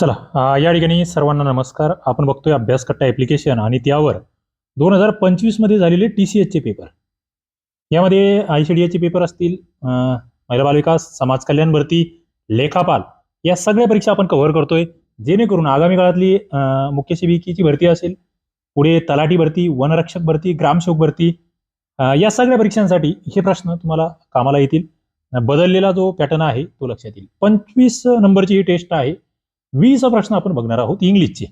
चला या ठिकाणी सर्वांना नमस्कार. आपण बघतोय अभ्यासकट्टा ॲप्लिकेशन आणि त्यावर दोन हजार पंचवीसमध्ये झालेले टी सी एचचे पेपर यामध्ये आय सी डी एचे पेपर असतील महिला बालविकास समाज कल्याण भरती लेखापाल या सगळ्या परीक्षा आपण कव्हर करतोय. जेणेकरून आगामी काळातली मुख्य सेविकेची भरती असेल पुढे तलाठी भरती वनरक्षक भरती ग्रामसेवक भरती या सगळ्या परीक्षांसाठी हे प्रश्न तुम्हाला कामाला येतील. बदललेला जो पॅटर्न आहे तो लक्षात येईल. पंचवीस नंबरची ही टेस्ट आहे. वीस प्रश्न आपण बघणार आहोत इंग्लिशचे.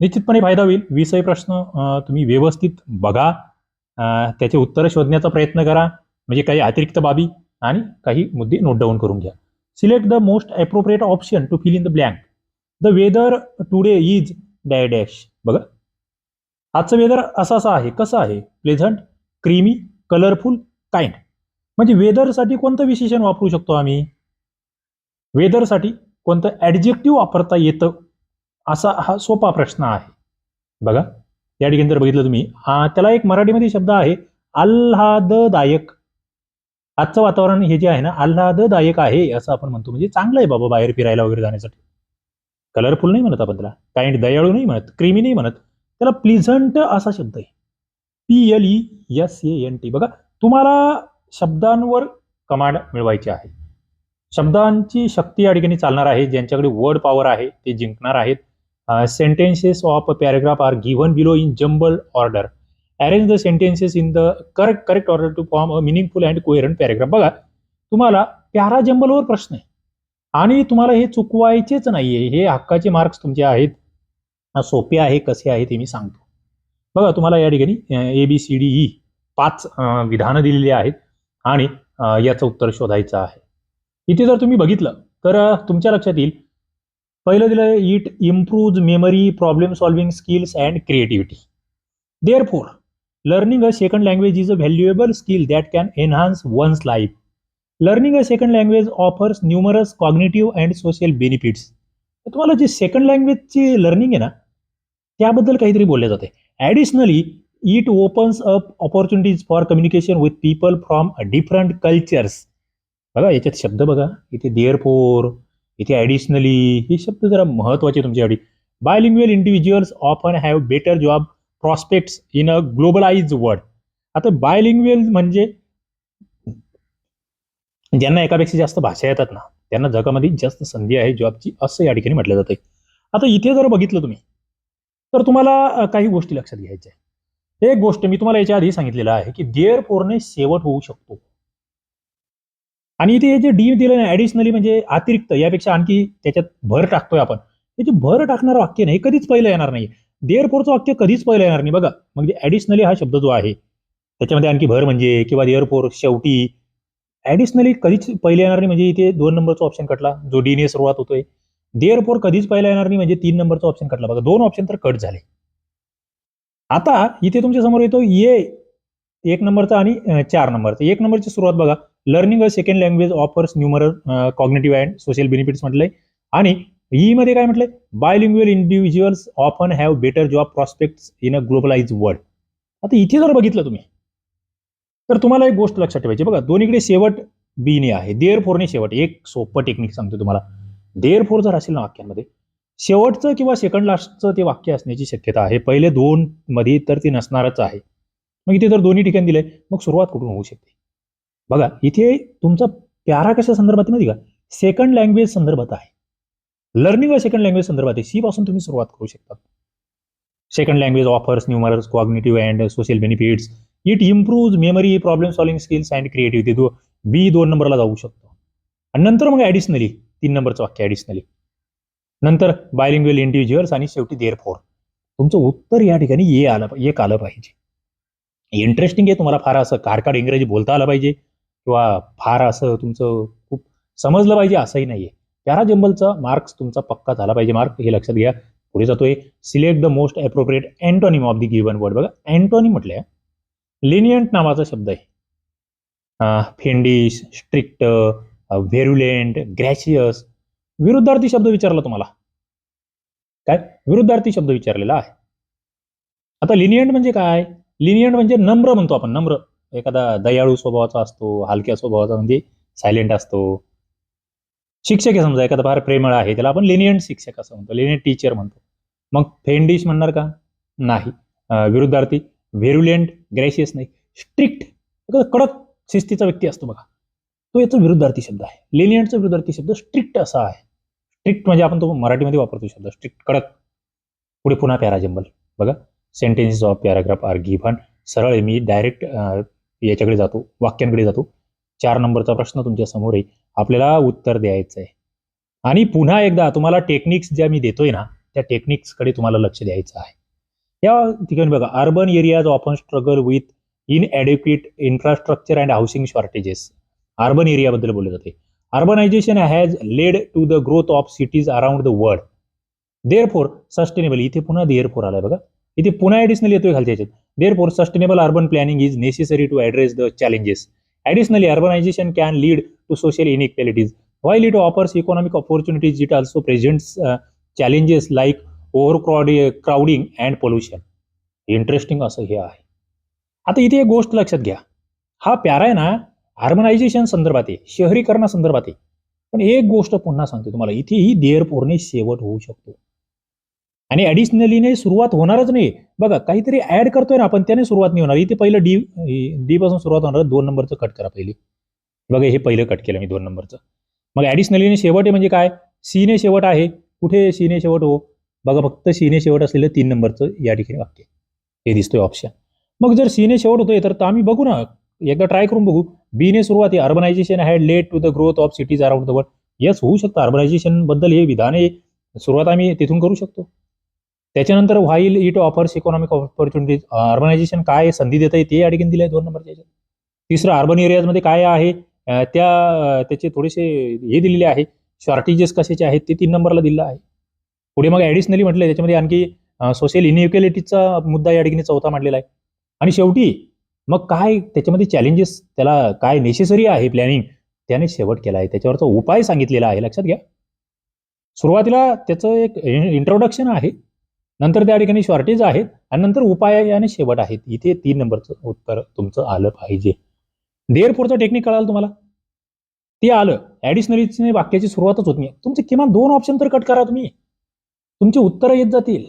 निश्चितपणे फायदा होईल. वीसही प्रश्न तुम्ही व्यवस्थित बघा. त्याचे उत्तरं शोधण्याचा प्रयत्न करा. म्हणजे काही अतिरिक्त बाबी आणि काही मुद्दे नोट डाऊन करून घ्या. Select the most appropriate option to fill in the blank the weather today is डॅ dash बघा. आजचं वेदर असं असं आहे कसं आहे? प्लेझंट क्रीमी कलरफुल काइंड म्हणजे वेदरसाठी कोणतं विशेषण वापरू शकतो आम्ही? वेदरसाठी कोणतं ॲडजेक्टिव्ह वापरता येतं असा हा सोपा प्रश्न आहे. बघा या ठिकाणी जर बघितलं तुम्ही हा त्याला एक मराठीमध्ये शब्द आहे आल्हाददायक. आजचं वातावरण हे जे आहे ना आल्हाददायक आहे असं आपण म्हणतो. म्हणजे चांगलं आहे बाबा बाहेर फिरायला वगैरे जाण्यासाठी. कलरफुल नाही म्हणत आपण त्याला. काइंड दयाळू नाही म्हणत क्रीमी नाही म्हणत. त्याला प्लिझंट असा शब्द आहे. P L E S A N T बघा तुम्हाला शब्दांवर कमांड मिळवायची आहे. शब्दांची शक्ती या ठिकाणी चालणार आहे ज्यांच्याकडे वर्ड पॉवर आहे ते जिंकणार आहेत. Sentences of paragraph are given below in jumbled order arrange the sentences in the correct correct order to form a meaningful and coherent paragraph बघा तुम्हाला प्यारा जम्बलवर प्रश्न आहे. आणि तुम्हाला हे चुकवायचेच नाहीये. हे हक्काचे मार्क्स तुमचे आहेत. सोपे आहे कसे आहे ते मी सांगतो. बघा तुम्हाला या ठिकाणी A B C D E पाच विधानं दिलेली आहेत. आणि याचं उत्तर शोधायचं आहे. इथे जर तुम्ही बघितलं तर तुमच्या लक्षात येईल. पहिलं दिलं it improves memory problem solving skills and creativity therefore learning a second language is a valuable skill that can enhance one's life learning a second language offers numerous cognitive and social benefits तुम्हाला जे second लँग्वेजची learning आहे ना त्याबद्दल काहीतरी बोलले जाते. Additionally it opens up opportunities for communication with people from different cultures बघा याच्यात शब्द बघा. इथे देअर फोर इथे ॲडिशनली हे शब्द जरा महत्त्वाचे तुमच्यासाठी bilingual individuals often have better job prospects in a globalize world आता बायलिंग्युअल म्हणजे ज्यांना एकापेक्षा जास्त भाषा येतात ना त्यांना जगामध्ये जास्त संधी आहे जॉबची असं या ठिकाणी म्हटलं जातं आता इथे जर बघितलं तुम्ही तर तुम्हाला काही गोष्टी लक्षात घ्यायच्या आहे एक गोष्ट मी तुम्हाला याच्या आधी सांगितलेलं आहे की देअर फोरने शेवट होऊ शकतो. आणि इथे हे जे डी दिलं ना ॲडिशनली म्हणजे अतिरिक्त यापेक्षा आणखी त्याच्यात भर टाकतोय आपण. हे जे भर टाकणारं वाक्य नाही कधीच पहिलं येणार नाही देअर फोरचं वाक्य कधीच पहिलं येणार नाही. बघा म्हणजे ॲडिशनली हा शब्द जो आहे त्याच्यामध्ये आणखी भर म्हणजे किंवा देअर फोर शेवटी ॲडिशनली कधीच पहिले येणार नाही म्हणजे इथे दोन नंबरचा ऑप्शन कटला जो डीने सुरुवात होतोय. देअर फोर कधीच पहिला येणार नाही म्हणजे तीन नंबरचा ऑप्शन कटला. बघा दोन ऑप्शन तर कट झाले. आता इथे तुमच्यासमोर येतो ये एक नंबरचा आणि चार नंबरचा. एक नंबरची सुरुवात बघा. Learning a second language offers numerous cognitive and social benefits म्हटलंय. आणि ई मध्ये काय म्हटलंय? Bilingual individuals often have better job prospects in a globalize world आता इथे जर बघितलं तुम्ही तर तुम्हाला एक गोष्ट लक्षात ठेवायची बघा. दोन्हीकडे शेवट बीने आहे. देअर फोरने शेवट. एक सोपं टेक्निक सांगतो तुम्हाला. देअर फोर जर असेल ना वाक्यांमध्ये शेवटचं किंवा सेकंड लास्टचं ते वाक्य असण्याची शक्यता आहे. पहिले दोन मध्ये तर ते नसणारच आहे. मग इथे जर दोन्ही ठिकाणी दिलंय. मग सुरुवात कुठून होऊ शकते? बघा इथे तुमचा प्यारा कशा संदर्भात माहिती का? सेकंड लँग्वेज संदर्भात आहे. लर्निंग अ सेकंड लँग्वेज संदर्भात आहे. सी पासून तुम्ही सुरुवात करू शकता. Second language offers numerals cognitive and social benefits it improves memory problem solving skills and creativity though B दोन नंबरला जाऊ शकतो. आणि नंतर मग ॲडिशनली तीन नंबरचं वाक्य ॲडिशनली नंतर बायलिंग्वेल इंडिव्हिज्युअल्स आणि शेवटी देअर फोर तुमचं उत्तर या ठिकाणी ये आलं एक आलं पाहिजे. इंटरेस्टिंग आहे तुम्हाला फार असं कारकाड इंग्रजी बोलता आलं पाहिजे. किंवा फार असं तुमचं खूप समजलं पाहिजे असंही नाहीये. प्यारा जंबलचा मार्क्स तुमचा पक्का झाला पाहिजे. मार्क हे लक्षात घ्या. पुढे जातोय. Select the most appropriate antonym of the given word. बघा अँटॉनिम म्हटल्या. लिनियंट नावाचा शब्द आहे. Fiendish strict virulent gracious. विरुद्धार्थी शब्द विचारला तुम्हाला. काय? विरुद्धार्थी शब्द विचारलेला आहे. आता लिनियंट म्हणजे काय? लिनियंट म्हणजे नम्र म्हणतो आपण. नम्र. एखादा दयाळू स्वभावाचा असतो हलक्या स्वभावाचा म्हणजे सायलेंट असतो. शिक्षक आहे समजा एखादा फार प्रेमळ आहे त्याला आपण लेनियंट शिक्षक असं म्हणतो लेनियंट टीचर म्हणतो. मग फेंडिश म्हणणार का? नाही. विरुद्धार्थी व्हेरुलेंट ग्रेशियस नाही. स्ट्रिक्ट कडक शिस्तीचा व्यक्ती असतो बघा. तो याचा विरुद्धार्थी शब्द आहे. लेनियंटचा विरुद्धार्थी शब्द स्ट्रिक्ट असा आहे. स्ट्रिक्ट म्हणजे आपण तो मराठीमध्ये वापरतो शब्द. स्ट्रिक्ट कडक. पुढे पुन्हा पॅराजंबल. बघा. Sentences of paragraph are given सरळ आहे. मी डायरेक्ट याच्याकडे जातो वाक्यांकडे जातो. चार नंबरचा प्रश्न तुमच्यासमोर आहे. आपल्याला उत्तर द्यायचं आहे आणि पुन्हा एकदा तुम्हाला टेक्निक्स ज्या मी देतोय ना त्या टेक्निक्सकडे तुम्हाला लक्ष द्यायचं आहे. या ठिकाणी बघा urban areas often struggle with inadequate infrastructure and housing shortages urban एरियाबद्दल बोलले जाते. Urbanization has led to the growth of cities around the world therefore sustainable इथे पुन्हा देअर फोर आलाय बघा. इथे पुन्हा ॲडिशनल येतोय खालच्या therefore sustainable urban planning is necessary to address the challenges additionally urbanization can lead to social inequalities while it offers economic opportunities it also presents uh, challenges like overcrowding crowding and pollution. Interesting असं हे आहे आता इथे एक गोष्ट लक्षात घ्या. हा प्यारा आहे ना हार्मनायझेशन संदर्भात आहे शहरीकरणा संदर्भात आहे. पण एक गोष्ट पुन्हा सांगतो तुम्हाला इथे ही देअर पोरने शेवट होऊ शकतो. आणि ॲडिशनलीने सुरुवात होणारच नाही बघा काहीतरी ऍड करतोय ना आपण त्याने सुरुवात नाही होणार. इथे पहिलं डी डी पासून सुरुवात होणार. दोन नंबरचं कट करा पहिली. बघा हे पहिलं कट केलं मी दोन नंबरचं. मग ॲडिशनलीने शेवट आहे म्हणजे काय? सीने शेवट आहे. कुठे सीने शेवट? हो. बघा फक्त सीने शेवट असलेलं तीन नंबरचं या ठिकाणी वाक्य. हे दिसतोय ऑप्शन मग जर सीने शेवट होतोय तर आम्ही बघू ना. एकदा ट्राय करून बघू. बीने सुरुवात आहे. Urbanization had let to the growth of cities around the world yes होऊ शकतं. अर्बनायझेशनबद्दल हे विधान आहे. सुरुवात आम्ही तिथून करू शकतो. त्याच्यानंतर while it offers economic opportunities urbanization काय संधी देत आहे ते या दिले दिलं आहे दोन नंबरच्या याच्यात. तिसरं अर्बन एरियाजमध्ये काय आहे त्या त्याचे थोडेसे हे दिलेले आहे शॉर्टेजेस कशाचे आहेत ते तीन नंबरला दिलं आहे. पुढे मग ॲडिशनली म्हटलं त्याच्यामध्ये आणखी सोशल इनइक्वॅलिटीचा मुद्दा या ठिकाणी चौथा मांडलेला आहे. आणि शेवटी मग काय त्याच्यामध्ये चॅलेंजेस त्याला काय नेसेसरी आहे प्लॅनिंग त्याने शेवट केला आहे. त्याच्यावरचा उपाय सांगितलेला आहे लक्षात घ्या. सुरुवातीला त्याचं एक इंट्रोडक्शन आहे. नंतर त्या ठिकाणी शॉर्टेज आहेत आणि नंतर उपाय आणि शेवट आहेत. इथे तीन नंबरचं उत्तर तुमचं आलं पाहिजे. देअर फोरचं टेक्निक कळालं तुम्हाला? ते आलं. ॲडिशनली वाक्याची सुरुवातच होत नाही. तुमचे किमान दोन ऑप्शन तर कट करा तुम्ही. तुमची उत्तरं येत जातील.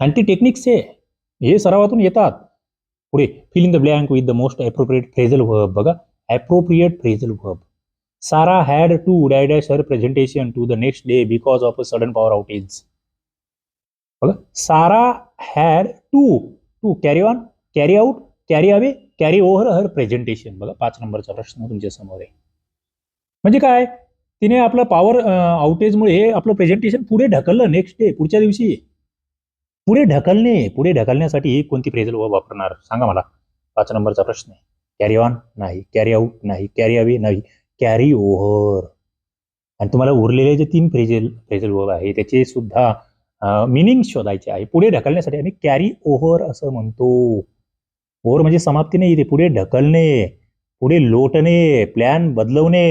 आणि ती टेक्निक्स आहे हे सरावातून येतात. पुढे filling the blank with the most appropriate phrasal verb बघा. Appropriate phrasal verb Sara had to dash her presentation to the next day because of a sudden power outage बघा Sara had to to carry on carry out carry away carry over her presentation बघा पाच नंबरचा प्रश्न तुमच्यासमोर आहे. म्हणजे काय? तिने आपलं पॉवर आउटेजमुळे आपलं प्रेझेंटेशन पुढे ढकललं. नेक्स्ट डे पुढच्या दिवशी. पुढे ढकलणे. पुढे ढकलण्यासाठी कोणती फ्रेझल वापरणार? सांगा मला. पाच नंबरचा प्रश्न आहे. कॅरी ऑन नाही. कॅरी आउट नाही. कॅरी अवे नाही. कॅरी ओव्हर आणि तुम्हाला उरलेले जे तीन फ्रेझल फ्रेझल वर्ब आहे त्याचे सुद्धा मिनिंग शोधायचे आहे. पुढे ढकलण्यासाठी आम्ही कॅरी ओव्हर असं म्हणतो. ओव्हर म्हणजे समाप्ती नाही इथे पुढे ढकलणे पुढे लोटणे प्लॅन बदलवणे.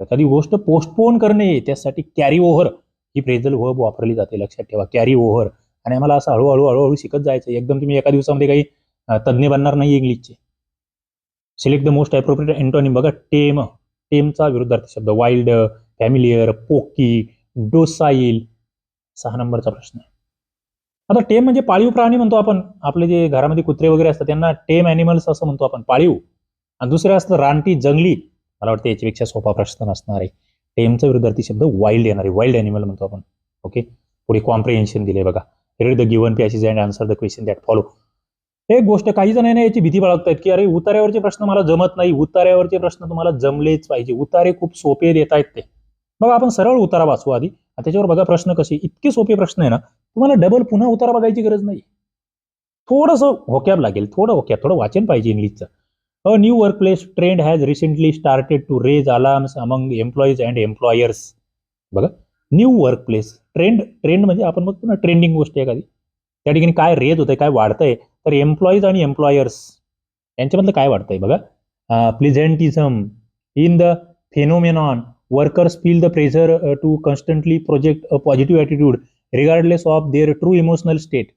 एखादी गोष्ट पोस्टपोन करणे त्यासाठी कॅरी ओव्हर ही फ्रेजल वर्ब वापरली जाते. लक्षात ठेवा कॅरी ओव्हर आणि आम्हाला असं हळूहळू हळूहळू शिकत जायचं एकदम तुम्ही एका दिवसामध्ये काही तज्ज्ञ बनणार नाही इंग्लिशचे select the most appropriate antonym बघा टेम टेमचा विरुद्धार्थी शब्द. वाईल्ड फॅमिलियर पोकी डोसाईल सहा नंबरचा प्रश्न आहे. आता टेम म्हणजे पाळीव प्राणी म्हणतो आपण. आपले जे घरामध्ये कुत्रे वगैरे असतात त्यांना टेम अॅनिमल्स असं म्हणतो आपण पाळीव. आणि दुसरं असतं रानटी जंगली. मला वाटतं याच्यापेक्षा सोपा प्रश्न नसणार आहे. टेमचा विरुद्धार्थी शब्द वाईल्ड येणार आहे. वाईल्ड ॲनिमल म्हणतो आपण. ओके पुढे कॉम्प्रिहेन्शन दिले बघा. Read the given passage and answer the question that follow एक गोष्ट काही जणांना याची भीती बाळगतायत की अरे उतार्यावरचे प्रश्न मला जमत नाही. उतार्यावरचे प्रश्न तुम्हाला जमलेच पाहिजे. उतारे खूप सोपे देत आहेत ते. बघा आपण सरळ उतारा वाचू आधी. त्याच्यावर बघा प्रश्न कसे इतके सोपे प्रश्न आहे ना तुम्हाला डबल पुन्हा उतारा बघायची गरज नाही थोडंसं होकॅब लागेल थोडं होकॅब थोडं वाचन पाहिजे इंग्लिशचं a new workplace trend has recently started to raise alarms among employees and employers बघा new work place trend trend म्हणजे आपण बघतो ना ट्रेंडिंग गोष्ट आहे एखादी. त्या ठिकाणी काय रेज होतंय काय वाढतंय तर एम्प्लॉईज आणि एम्प्लॉयर्स यांच्यामधलं काय वाढतंय बघा? Pleasanteeism in the phenomenon Workers feel the pressure to constantly project a positive attitude regardless of their true emotional state.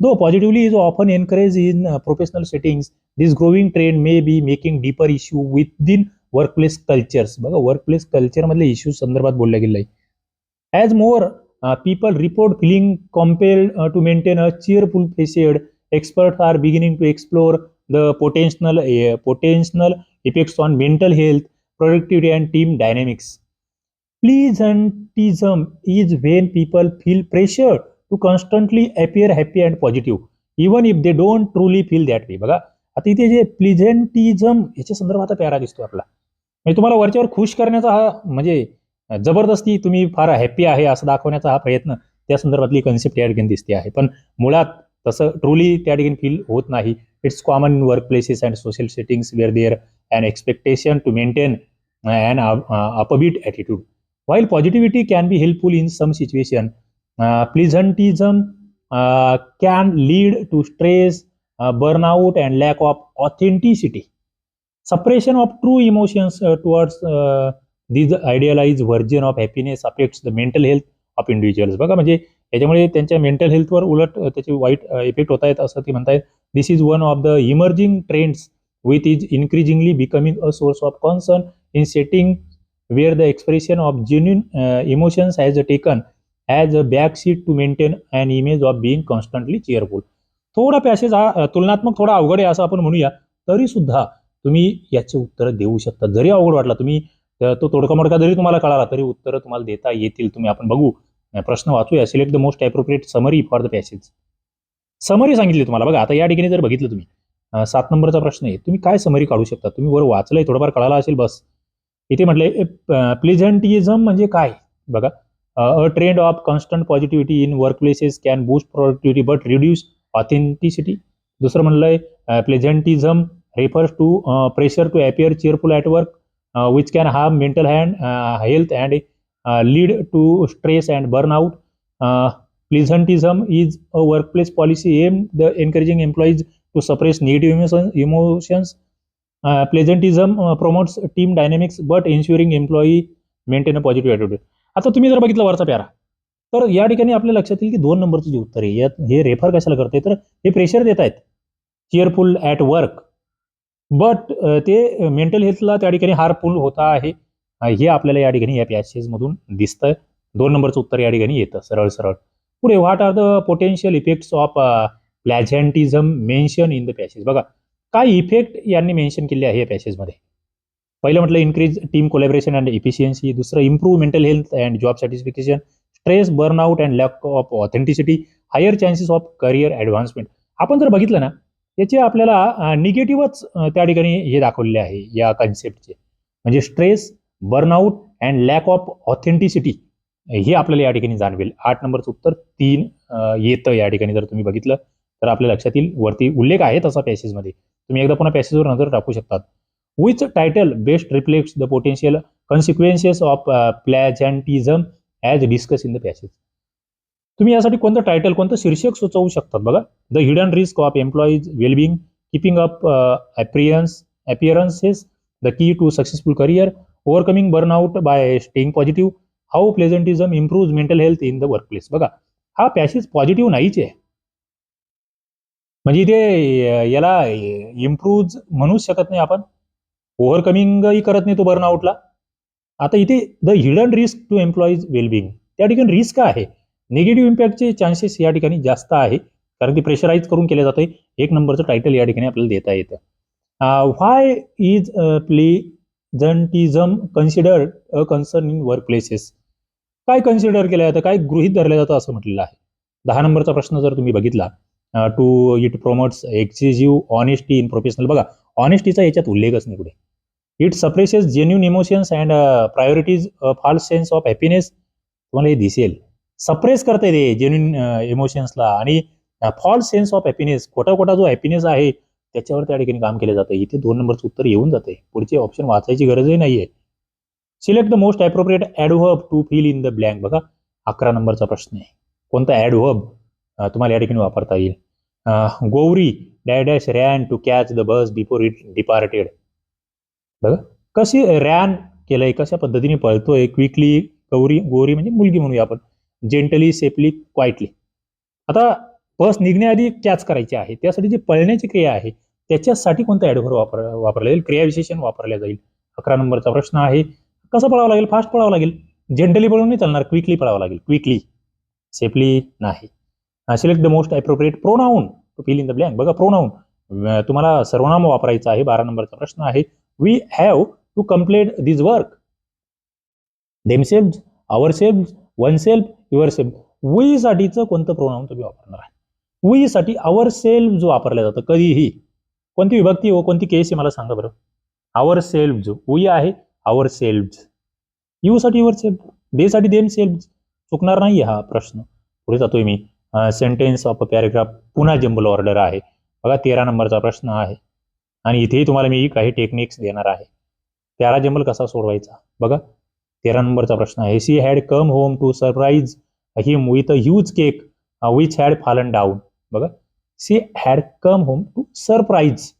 Though positively is often encouraged in uh, professional settings, this growing trend may be making deeper issue within work place cultures बघा work place कल्चरमधले issues संदर्भात बोललं गेलं आहे as more people report feeling compelled to maintain a cheerful facade experts are beginning to explore the potential uh, potential effects on mental health productivity and team dynamics. Pleasantism is when people feel pressure to constantly appear happy and positive even if they don't truly feel that way. बघा आता इथे जे प्लिझेंटिझम याच्या संदर्भात प्यारा दिसतो आपला. म्हणजे तुम्हाला वरच्यावर खुश करण्याचा हा म्हणजे जबरदस्ती तुम्ही फार हॅप्पी आहे असं दाखवण्याचा हा प्रयत्न त्या संदर्भातली कन्सेप्ट या ठिकाणी दिसते आहे. पण मुळात तसं ट्रुली त्या ठिकाणी फील होत नाही. It's common in work places and social settings where there and expectation to maintain and upbeat attitude while positivity can be helpful in some situation uh, pleasantism uh, can lead to stress uh, burnout and lack of authenticity suppression of true emotions uh, towards uh, these idealized version of happiness affects the mental health of individuals बघा म्हणजे याच्यामुळे त्यांच्या mental हेल्थवर उलट अ, त्याचे वाईट effect होत आहेत असं ते म्हणतायत this is one of the emerging trends with is increasingly becoming a source of concern in setting where the expression of genuine uh, emotions has taken as a backseat to maintain an image of being constantly cheerful. थोडा passage हा तुलनात्मक थोडा अवघड आहे असं आपण म्हणूया तरी सुद्धा तुम्ही याचे उत्तर देऊ शकता. जरी अवघड वाटला तुम्ही तो तोडका मोडका जरी तुम्हाला कळाला तरी उत्तरं तुम्हाला देता येतील. तुम्ही आपण बघू प्रश्न वाचूया. Select the most appropriate summary for the passage summary सांगितली तुम्हाला. बघा आता या ठिकाणी जर बघितलं तुम्ही सात नंबरचा प्रश्न आहे. तुम्ही काय समरी काढू शकता? तुम्ही वर वाचलंय थोडंफार कळाला असेल बस. इथे म्हटलंय प्लिझंटिझम म्हणजे काय? बघा a trend of constant positivity in work places can boost productivity but reduce authenticity दुसरं म्हणलंय pleasanteeism refers to pressure to appear cheerful at work which can have mental hand health and lead to stress and burn out pleasanteeism is a work place policy um the encouraging employees to suppress negative emotion emotions pleasanteeism promotes team dynamics but ensuring employee maintain a positive attitude आता तुम्ही जर बघितलं वरचा प्यारा तर या ठिकाणी आपल्या लक्षात येईल की दोन नंबरचं जे उत्तर आहे यात हे रेफर कशाला करते तर हे प्रेशर देत आहेत. केअरफुल ॲट वर्क बट ते मेंटल हेल्थला त्या ठिकाणी हार्मफुल होता आहे. हे आपल्याला या ठिकाणी या पॅसेजमधून दिसतं दोन नंबरचं उत्तर या ठिकाणी येतं सरळ सरळ. पुढे what are the potential effects of pleasanteeism mention in the passage बघा काय इफेक्ट यांनी मेन्शन केले आहे या पॅसेजमध्ये पहिलं म्हटलं increase team collaboration and efficiency दुसरं improve mental health and job satisfaction stress burnout and lack of authenticity higher chances of career advancement आपण जर बघितलं ना याचे आपल्याला निगेटिव्हच त्या ठिकाणी हे दाखवलेले आहे या कन्सेप्टचे म्हणजे stress burnout and lack of authenticity हे आपल्याला या ठिकाणी जाणवेल. आठ नंबरचं उत्तर तीन येतं या ठिकाणी जर तुम्ही बघितलं. तर आपल्या लक्षात येईल वरती उल्लेख आहे तसा पॅसेजमध्ये तुम्ही एकदा पुन्हा पॅसेजवर नजर टाकू शकतात. Which title best reflects the potential consequences of pleasanteeism as discuss in the passage तुम्ही यासाठी कोणतं टायटल कोणतं शीर्षक सुचवू शकतात बघा? The hidden risk of employees wellbeing keeping up appearance appearances the key to successful career overcoming burnout by staying positive how pleasanteeism improve mental health in the workplace बघा हा पॅसेज पॉझिटिव्ह नाहीच आहे. म्हणजे इथे याला इम्प्रूव्ह म्हणूच शकत नाही आपण. ओव्हरकमिंगही करत नाही तो बर्नआउटला आता इथे the hidden risk to employees wellbeing त्या ठिकाणी रिस्क आहे. निगेटिव्ह इम्पॅक्टचे चान्सेस या ठिकाणी जास्त आहे. कारण की प्रेशराईज करून केले जाते एक नंबरचं टायटल या ठिकाणी आपल्याला देता येतं. Why is pleasanteeism considered a concern in work places काय कन्सिडर केलं जातं? काय गृहित धरलं जातं असं म्हटलेलं आहे. दहा नंबरचा प्रश्न जर तुम्ही बघितला two it promotes excessive honesty in professional बघा ऑनेस्टीचा याच्यात उल्लेखच नाही कुठे. It suppresses genuine emotions and prioritizes false sense of happiness तुम्हाला हे दिसेल. सप्रेस करते ते जेन्युन इमोशन्सला आणि फॉल्स सेन्स ऑफ हॅपीनेस खोटा खोटा जो हॅपीनेस आहे त्याच्यावर त्या ठिकाणी काम केलं जातं. इथे दोन नंबरचं उत्तर येऊन जाते. पुढचे ऑप्शन वाचायची गरजही नाहीये. Select the most appropriate adverb to fill in the blank बघा अकरा नंबरचा प्रश्न आहे. कोणता ॲडव्हर्ब तुम्हाला या ठिकाणी वापरता येईल? अं, Gauri dash ran to catch the bus before it departed बघा कशी रॅन केलंय कशा पद्धतीने पळतोय क्विकली गौरी गौरी म्हणजे मुलगी म्हणूया आपण. जेंटली सेफली क्वाइटली आता बस निघण्याआधी कॅच करायची आहे. त्यासाठी जी पळण्याची क्रिया आहे त्याच्यासाठी कोणता ॲडव्हर वापर वापरला जाईल? क्रियाविशेषण वापरल्या जाईल. अकरा नंबरचा प्रश्न आहे. कसं पळावं लागेल? फास्ट पळावं लागेल. जेंटली पळून नाही चालणार क्विकली पळावं लागेल. क्विकली सेफली नाही. Select the most appropriate pronoun to fill in the blank बघा प्रोनाऊन तुम्हाला सर्वनाम वापरायचं आहे बारा नंबरचा प्रश्न आहे. We have to complete this work themselves our self one self your self we साठीचं कोणतं प्रोनाऊन तुम्ही वापरणार आहे? वी साठी आवर सेल्फ जो वापरला जातं कधीही. कोणती विभक्ती हो कोणती केस आहे मला सांगा बरं. आवर सेल्फ जो वी आहे आवर सेल्फ यू साठी युअर सेल्फ दे साठी देम सेल्फ चुकणार नाही हा प्रश्न. पुढे जातोय मी. सेंटेन्स ऑफ अ पॅरेग्राफ पुन्हा जंबल ऑर्डर आहे. बघा तेरा नंबरचा प्रश्न आहे. आणि इथेही तुम्हाला मी काही टेक्निक्स देणार आहे. तेरा जम्बल कसा सोडवायचा? बघा तेरा नंबरचा प्रश्न आहे. She had come home to surprise him with a huge cake which had fallen down बघा she had come home to surprise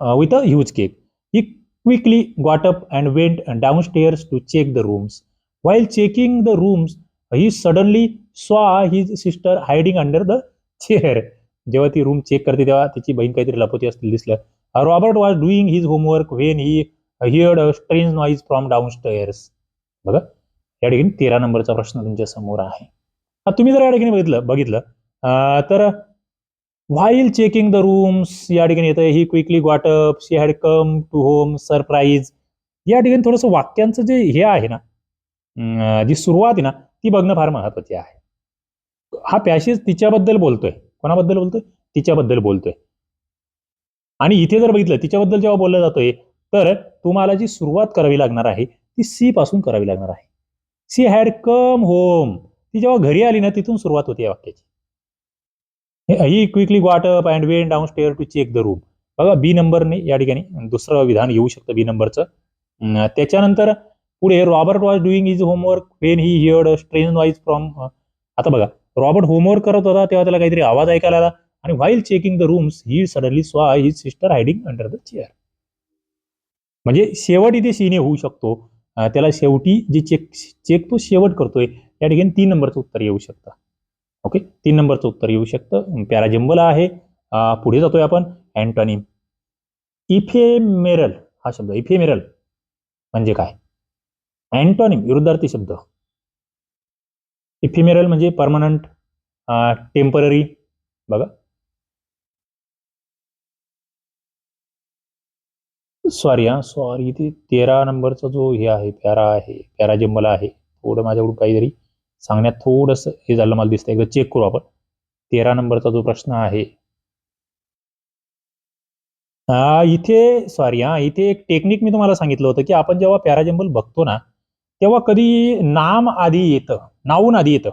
with a huge cake he quickly got up and went down stairs to check the rooms while checking the rooms he suddenly saw his sister hiding under the chair जेव्हा ती room check करते तेव्हा तिची बहीण काहीतरी लपवती असतील दिसलं. Robert was doing his homework when he heard a strange noise from down stairs बघा या ठिकाणी तेरा नंबरचा प्रश्न तुमच्यासमोर आहे. हा तुम्ही जर या ठिकाणी बघितलं बघितलं uh, तर व्हाईल चेकिंग द रूम्स या ठिकाणी येतं he quickly got up she had come to home surprise या ठिकाणी थोडंसं वाक्यांचं जे हे आहे ना uh, जी सुरुवात आहे ना ती बघणं फार महत्वाची आहे. हा पॅसेज तिच्याबद्दल बोलतोय. कोणाबद्दल बोलतोय? तिच्याबद्दल बोलतोय. आणि इथे जर बघितलं तिच्याबद्दल जेव्हा बोललं जातोय तर तुम्हाला जी सुरुवात करावी लागणार आहे ती सी पासून करावी लागणार आहे. She had come home. ती जेव्हा घरी आली ना तिथून सुरुवात होती या वाक्याची. He quickly up and went down stair to check the room. बघा बी नंबरने या ठिकाणी दुसरं विधान येऊ शकतं बी नंबरचं. त्याच्यानंतर पुढे Robert was doing is homework when he heard strange noise from आता बघा रॉबर्ट होमवर्क करत होता तेव्हा त्याला काहीतरी आवाज ऐकायला आला. आणि while checking the rooms he suddenly saw he sister hiding under the chair म्हणजे शेवट इथे सीने होऊ शकतो. त्याला शेवटी जे चेक चेक तो शेवट करतोय त्या ठिकाणी तीन नंबरचं उत्तर येऊ शकतं. ओके तीन नंबरचं उत्तर येऊ शकतं. पॅराजिंबल आहे. पुढे जातोय आपण. अँटॉनिम इफेमेरल हा शब्द. इफेमेरल म्हणजे काय? अँटॉनिम विरुद्धार्थी शब्द. इफिमेरल म्हणजे परमनंट टेंपररी बघा. सॉरी हां सॉरी ते तेरा नंबरचा जो हे आहे पॅरा आहे प्यारा जे मला आहे. थोडं माझ्याकडून काहीतरी सांगण्यात थोडंसं हे झालं मला दिसतं एकदा चेक करू आपण. तेरा नंबरचा जो प्रश्न आहे. इथे सॉरी हां इथे एक टेक्निक मी तुम्हाला सांगितलं होतं की आपण जेव्हा पॅराजेम्बल बघतो ना तेव्हा कधी नाम आधी येतं. नाऊन आधी येतं.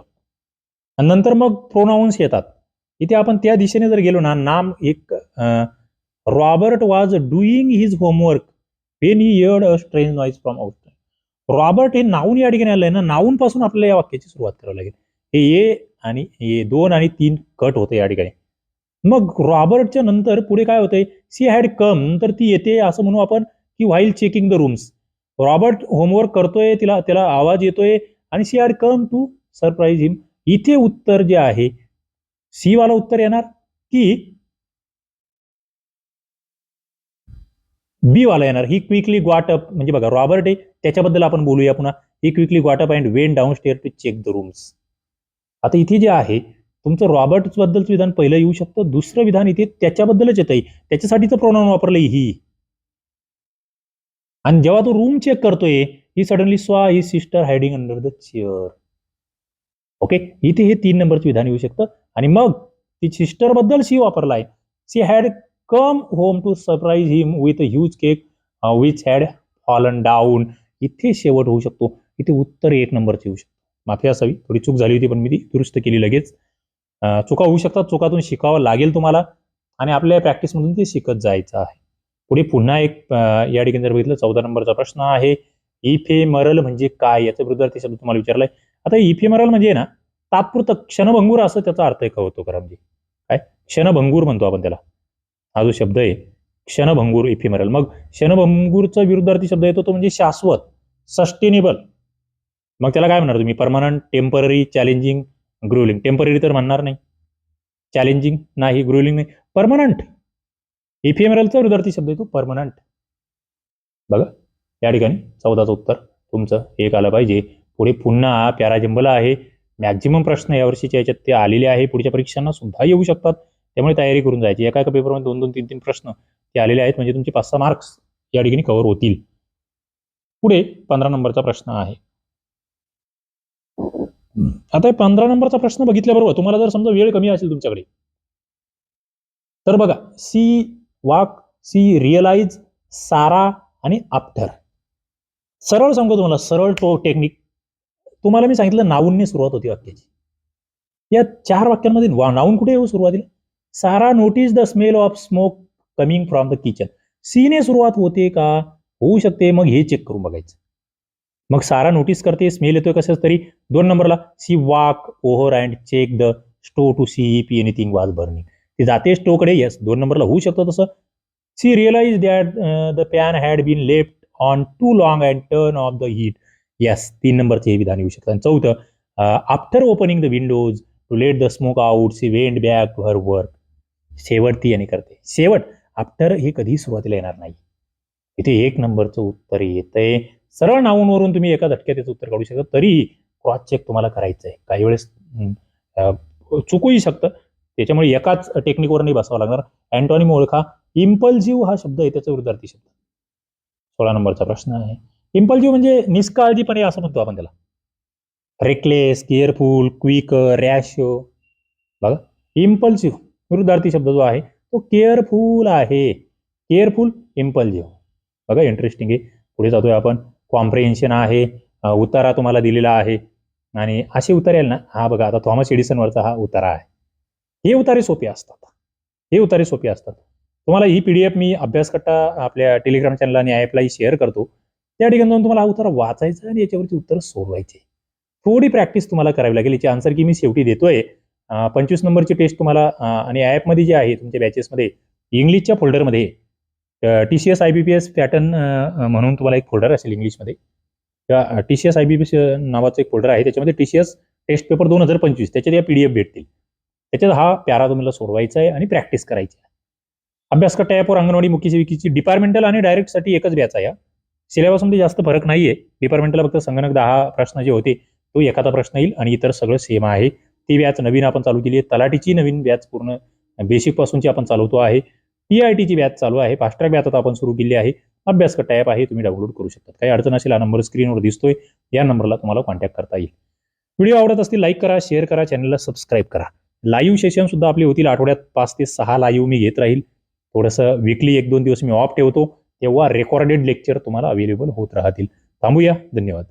आणि नंतर मग प्रोनाऊन्स येतात. इथे आपण त्या दिशेने जर गेलो ना नाम एक Robert was doing his homework when he heard a strange noise from out Robert हे नाऊन या ठिकाणी आलंय ना नाऊन पासून आपल्याला या वाक्याची सुरुवात करावी लागेल. हे ए आणि हे दोन आणि तीन कट होते या ठिकाणी. मग रॉबर्टच्या नंतर पुढे काय होतंय? सी हॅड कम तर ती येते असं म्हणू आपण की while checking the rooms Robert homework करतोय तिला त्याला आवाज येतोय आणि she had come to surprise him. इथे उत्तर जे आहे सी वाला उत्तर येणार की बी वाला येणार. ही क्विकली अप म्हणजे बघा रॉबर्ट आहे त्याच्याबद्दल आपण बोलूया पुन्हा. He quickly up and went down stair to check the rooms. आता इथे जे आहे तुमचं रॉबर्ट बद्दलचं विधान पहिलं येऊ शकतं दुसरं विधान इथे त्याच्याबद्दलच येतंय त्याच्यासाठीचं प्रोनाऊन वापरलंय ही. आणि जेव्हा तो रूम चेक करतोय he suddenly saw he sister hiding under the chair okay इथे हे तीन नंबरचं विधान येऊ शकतं. आणि मग ती सिस्टरबद्दल सी वापरलाय. She had come home to surprise him with a huge cake which had fallen down इथे शेवट होऊ शकतो. इथे उत्तर एक नंबरचे येऊ शकतं. माफी असावी. थोडी चूक झाली होती पण मी ती दुरुस्त केली लगेच. चुका होऊ शकतात. चुकातून शिकावं लागेल तुम्हाला. आणि आपल्या प्रॅक्टिसमधून ते शिकत जायचं आहे. पुढे पुन्हा एक या ठिकाणी जर बघितलं चौदा नंबरचा प्रश्न आहे. इफेमरल म्हणजे काय? याचा विरुद्धार्थी शब्द तुम्हाला विचारलाय. आता इफेमरल म्हणजे ना तात्पुरतं क्षणभंगूर असं त्याचा अर्थ एक होतो खरा काय? क्षणभंगूर म्हणतो आपण त्याला. हा जो शब्द आहे क्षणभंगूर इफेमरल मग क्षणभंगूरचा विरुद्धार्थी शब्द येतो तो म्हणजे शाश्वत सस्टेनेबल. मग त्याला काय म्हणणार तुम्ही? Permanent temporary challenging gruelling. Temporary तर म्हणणार नाही. चॅलेंजिंग नाही ग्रोलिंग नाही. परमनंट. इफेमरलचा विरुद्धार्थी शब्द येतो परमनंट. बघा. या ठिकाणी चौदाचं उत्तर तुमचं एक आलं पाहिजे. पुढे पुन्हा पॅराजंबला आहे. मॅक्झिमम प्रश्न यावर्षीच्या याच्यात ते आलेले आहे. पुढच्या परीक्षांना सुद्धा येऊ शकतात. त्यामुळे तयारी करून जायची. एका एका पेपरमध्ये दोन दोन तीन तीन प्रश्न ते आलेले आहेत. म्हणजे तुमचे पाच सहा मार्क्स या ठिकाणी कव्हर होतील. पुढे पंधरा नंबरचा प्रश्न आहे. आता पंधरा नंबरचा प्रश्न बघितल्याबरोबर तुम्हाला जर समजा वेळ कमी असेल तुमच्याकडे तर बघा she walk she realize Sarah आणि आफ्टर सरळ सांगतो तुम्हाला सरळ तो टेक्निक तुम्हाला मी सांगितलं नाऊनने सुरुवात होती वाक्याची. या चार वाक्यांमध्ये वा- नाऊन कुठे येऊ सुरुवातीला? Sarah notice the smell of smoke coming from the kitchen सीने सुरुवात होते का? होऊ शकते. मग हे चेक करून बघायचं. मग सारा नोटीस करते स्मेल येतोय कसं तरी? दोन नंबरला she walk over and check the stove to see if anything was burning ती जाते स्टोकडे येस दोन नंबरला होऊ शकतं तसं. She realize that the pan had been left on too long and turn off the heat yes तीन नंबरचे हे विधान येऊ शकतं. आणि चौथं after opening the windows to let the smoke out she went back her work शेवट ती याने करते. शेवट आफ्टर हे कधी सुरुवातीला येणार नाही. इथे एक नंबरचं उत्तर येतंय. सरळ नाऊनवरून तुम्ही एका झटक्यात त्याचं उत्तर काढू शकता. तरी क्रॉस चेक तुम्हाला करायचं आहे काही वेळेस चुकूही शकतं. त्याच्यामुळे एकाच टेक्निकवर नाही बसावं लागणार. अँटॉनिम ओळखा. इम्पल्सिव्ह हा शब्द आहे त्याचा विरुद्धार्थी शब्द सोळा नंबरचा प्रश्न आहे. इम्पल्सिव्ह म्हणजे निष्काळजीपणे असं म्हणतो आपण त्याला. रेकलेस केअरफुल क्विक रॅश बघा इम्पल्सिव्ह विरुद्धार्थी शब्द जो आहे तो केअरफुल आहे. केअरफुल इम्पल्सिव्ह बघा इंटरेस्टिंग आहे. पुढे जातोय आपण. कॉम्प्रिहेन्शन आहे. उतारा तुम्हाला दिलेला आहे. आणि असे उतारे ना हा बघा आता थॉमस एडिसनवरचा हा उतारा आहे. हे उतारे सोपे असतात. हे उतारे सोपे असतात. तुम्हाला ही पीडीएफ मी अभ्यासकट्टा आपल्या टेलिग्राम चॅनल आणि ॲपलाही शेअर करतो. त्या ठिकाणी जाऊन तुम्हाला हा वाचायचं आणि याच्यावरती उत्तर सोडवायचे. थोडी प्रॅक्टिस तुम्हाला करावी लागेल. याची आन्सर की मी शेवटी देतोय. पंचवीस नंबरची टेस्ट तुम्हाला आणि ॲपमध्ये जे आहे तुमच्या बॅचेसमध्ये इंग्लिशच्या फोल्डरमध्ये T C S I B P S pattern म्हणून तुम्हाला एक फोल्डर असेल इंग्लिशमध्ये किंवा T C S I B P S नावाचं एक फोल्डर आहे. त्याच्यामध्ये T C S test paper दोन हजार पंचवीस त्याच्यात या पी डी एफ भेटतील. त्याच्यात हा प्यारा तुम्हाला सोडवायचा आहे आणि प्रॅक्टिस करायची आहे अभ्यासकट्टा अंगणवाडी मुख्य सेविकेची डिपार्टमेंटल आणि डायरेक्टसाठी एकच बॅच आहे सिलेबसमध्ये जास्त फरक नाही आहे डिपार्टमेंटला फक्त संगणक दहा प्रश्न जे होते तो एखादा प्रश्न येईल आणि इतर सगळं सेम आहे. ती बॅच नवीन आपण चालू केली आहे. तलाठीची नवीन बॅच पूर्ण बेसिकपासूनची आपण चालवतो आहे. टी आय टीची बॅच चालू आहे. फास्ट्रॅक बॅच आता आपण सुरू केली आहे. अभ्यास टॅप ॲप आहे. तुम्ही डाउनलोड करू शकता. काही अडचण असेल हा नंबर स्क्रीनवर दिसतोय. या नंबरला तुम्हाला कॉन्टॅक्ट करता येईल. व्हिडिओ आवडत असतील लाईक करा शेअर करा चॅनलला सबस्क्राईब करा. लाईव्ह सेशन सुद्धा आपली होतील. आठवड्यात पाच ते सहा लाईव्ह मी घेत राहील. थोडंसं विकली एक दोन दिवस मी ऑफ ठेवतो तेव्हा रेकॉर्डेड लेक्चर तुम्हाला अवेलेबल होत राहतील. थांबूया. धन्यवाद.